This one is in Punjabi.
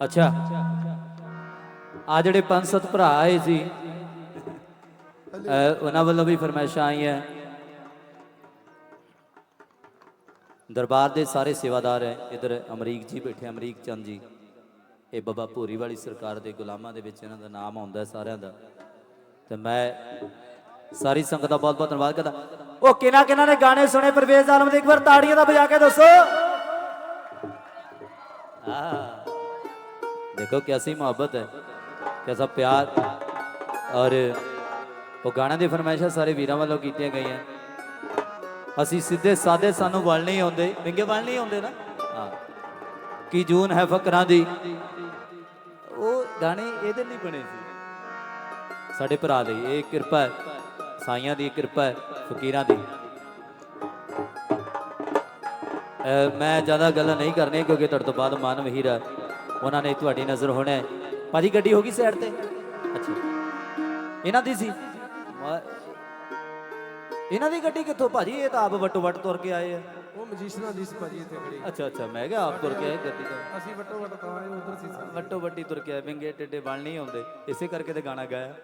ਅੱਛਾ। ਆ ਜਿਹੜੇ ਪੰਜ ਸੱਤ ਭਰਾ ਆਏ ਸੀ ਉਹਨਾਂ ਵੱਲੋਂ ਵੀ ਫਰਮਾਇਸ਼ਾਂ ਆਈਆਂ। ਦਰਬਾਰ ਦੇ ਸਾਰੇ ਸੇਵਾਦਾਰ ਹੈ ਇਧਰ ਅਮਰੀਕ ਜੀ ਬੈਠੇ, ਅਮਰੀਕ ਚੰਦ ਜੀ। ਇਹ ਬਾਬਾ ਭੂਰੀ ਵਾਲੀ ਸਰਕਾਰ ਦੇ ਗੁਲਾਮਾਂ ਦੇ ਵਿੱਚ ਇਹਨਾਂ ਦਾ ਨਾਮ ਆਉਂਦਾ ਸਾਰਿਆਂ ਦਾ। ਤੇ ਮੈਂ ਸਾਰੀ ਸੰਗਤ ਦਾ ਬਹੁਤ ਬਹੁਤ ਧੰਨਵਾਦ ਕਰਦਾ। ਉਹ ਕਿਹਨਾਂ ਕਿਹਨਾਂ ਨੇ ਗਾਣੇ ਸੁਣੇ ਪਰਵੇਜ਼ ਆਲਮ ਦੇ ਇੱਕ ਵਾਰ ਤਾੜੀਆਂ ਦਾ ਵਜਾ ਕੇ ਦੱਸੋ? ਆ देखो कैसी मोहब्बत है कैसा प्यार ਔਰ ਉਹ ਗਾਣਾ ਦੀ ਫਰਮਾਇਸ਼ਾਂ ਸਾਰੇ ਵੀਰਾਂ ਵੱਲੋਂ ਕੀਤੀਆਂ ਗਈਆਂ ਅਸੀਂ ਸਿੱਧੇ ਸਾਦੇ ਸਾਨੂੰ ਵਲ ਨਹੀਂ ਆਉਂਦੇ ਵਿੰਗੇ ਵਲ ਨਹੀਂ ਆਉਂਦੇ ਨਾ ਹਾਂ ਕੀ ਜੂਨ ਹੈ ਫਕਰਾਂ ਦੀ ਉਹ ਗਾਣੇ ਇਹਦੇ ਲਈ ਬਣੇ ਸੀ ਸਾਡੇ ਭਰਾ ਲਈ ਇਹ ਕਿਰਪਾ ਹੈ ਸਾਈਆਂ ਦੀ ਕਿਰਪਾ ਹੈ ਫਕੀਰਾਂ ਦੀ ਅਹ ਮੈਂ ਜ਼ਿਆਦਾ ਗੱਲਾਂ ਨਹੀਂ ਕਰਨੀਆਂ ਕਿਉਂਕਿ ਤੁਹਾਡੇ ਤੋਂ ਬਾਅਦ ਮਾਨਵ ਹੀਰਾ ਉਹਨਾਂ ਨੇ ਤੁਹਾਡੀ ਨਜ਼ਰ ਹੋਣਾ ਭਾਜੀ ਗੱਡੀ ਹੋ ਗਈ ਸਾਈਡ ਤੇ? ਅੱਛਾ। ਇਹਨਾਂ ਦੀ ਸੀ? ਇਹਨਾਂ ਦੀ ਗੱਡੀ ਕਿੱਥੋਂ? ਭਾਜੀ ਇਹ ਤਾਂ ਆਪ ਵਟੋ ਵਟ ਤੁਰ ਕੇ ਆਏ ਆ। ਉਹ ਮਜੀਸ਼ਨਾਂ ਦੀ ਸੀ ਭਾਜੀ ਇੱਥੇ ਖੜੀ ਅੱਛਾ ਅੱਛਾ। ਮੈਂ ਕਿਹਾ ਆਪ ਤੁਰ ਕੇ ਆਏ ਗੱਡੀ ਦਾ ਅਸੀਂ ਵਟੋ ਵਟ ਤਾਂ ਆਏ ਉਧਰ ਸੀ ਵਟੋ ਵੱਡੀ ਤੁਰ ਕੇ ਆਏ। ਵਿੰਗੇ ਟਿੱਡੇ ਬਣ ਨਹੀਂ ਆਉਂਦੇ। ਇਸੇ ਕਰਕੇ ਤੇ ਗਾਣਾ ਗਾਇਆ।